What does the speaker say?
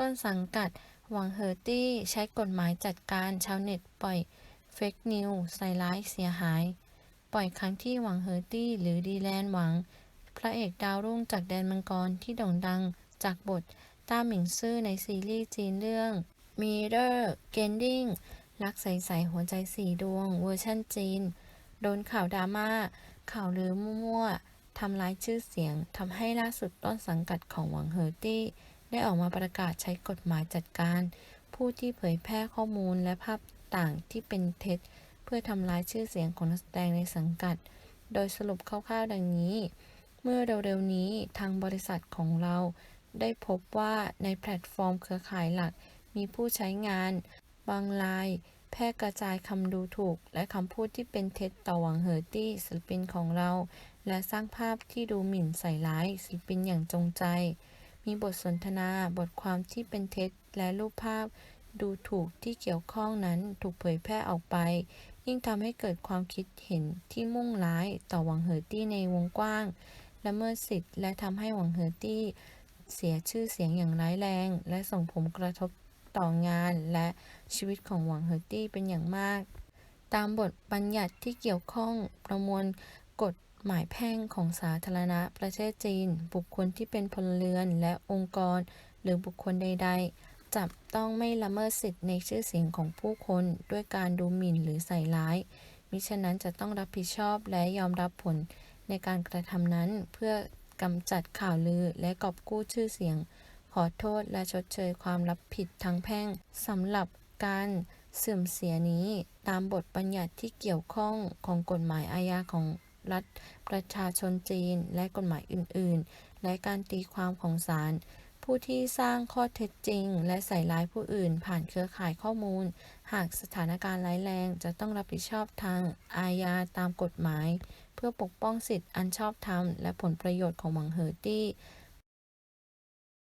ต้นสังกัด หวังเฮอร์ตี้ ใช้กฎหมายจัดการชาวเน็ตปล่อยเฟกนิวใส่ร้ายเสียหาย ปล่อยครั้งที่หวังเฮอร์ตี้ หรือดีแลนหวัง พระเอกดาวรุ่งจากแดนมังกรที่โด่งดังจากบทต้าหมิงซื่อในซีรีส์จีนเรื่อง Mirror Ending รักใสๆหัวใจสีดวง เวอร์ชั่นจีน โดนข่าวดราม่า ข่าวลือมั่วๆทำร้ายชื่อเสียงทำให้ล่าสุดต้นสังกัดของหวังเฮอร์ตี้ ได้ออกมาประกาศใช้กฎหมายจัดการ ผู้ที่เผยแพร่ข้อมูลและภาพต่างที่เป็นเท็จ เพื่อทำลายชื่อเสียงของนักแสดงในสังกัด โดยสรุปคร่าวๆดังนี้ เมื่อเร็วๆนี้ทางบริษัทของเราได้พบว่าในแพลตฟอร์มเครือข่ายหลัก มีผู้ใช้งาน บางราย แพร่กระจายคำดูถูก และคำพูดที่เป็นเท็จต่อหวังเฮอร์ตี้ศิลปินของเรา และสร้างภาพที่ดูหมิ่นใส่ร้ายศิลปินอย่างจงใจ มีบทสนทนา บทความที่เป็นเท็จ และรูปภาพ ดูถูกที่เกี่ยวข้องนั้นถูกเผยแพร่ออกไป ยิ่งทำให้เกิดความคิดเห็นที่มุ่งร้ายต่อหวังเฮอร์ตี้ในวงกว้างละเมิดสิทธิ์และทำให้หวังเฮอร์ตี้เสียชื่อเสียงอย่างร้ายแรง และส่งผลกระทบต่องานและชีวิตของหวังเฮอร์ตี้เป็นอย่างมาก ตามบทบัญญัติที่เกี่ยวข้องประมวลกฎ หมายแพ่งของสาธารณะประเทศจีน บุคคลที่เป็นพลเรือนและองค์กร หรือบุคคลใด ๆ จับต้องไม่ละเมิดสิทธิในชื่อเสียงของผู้คนด้วยการดูหมิ่นหรือใส่ร้าย มิฉะนั้นจะต้องรับผิดชอบและยอมรับผลในการกระทำนั้นเพื่อกำจัดข่าวลือและกอบกู้ชื่อเสียง ขอโทษและชดเชยความรับผิดทางแพ่งสำหรับการเสื่อมเสียนี้ตามบทบัญญัติที่เกี่ยวข้องของกฎหมายอาญาของ รัฐประชาชนจีน และกฎหมายอื่น ๆ และการตีความของศาลผู้ที่สร้างข้อเท็จจริง และใส่ร้ายผู้อื่น ผ่านเครือข่ายข้อมูล หากสถานการณ์ร้ายแรงจะต้องรับผิดชอบทางอาญาตามกฎหมาย เพื่อปกป้องสิทธิอันชอบธรรม และผลประโยชน์ของหวังเฮอร์ตี้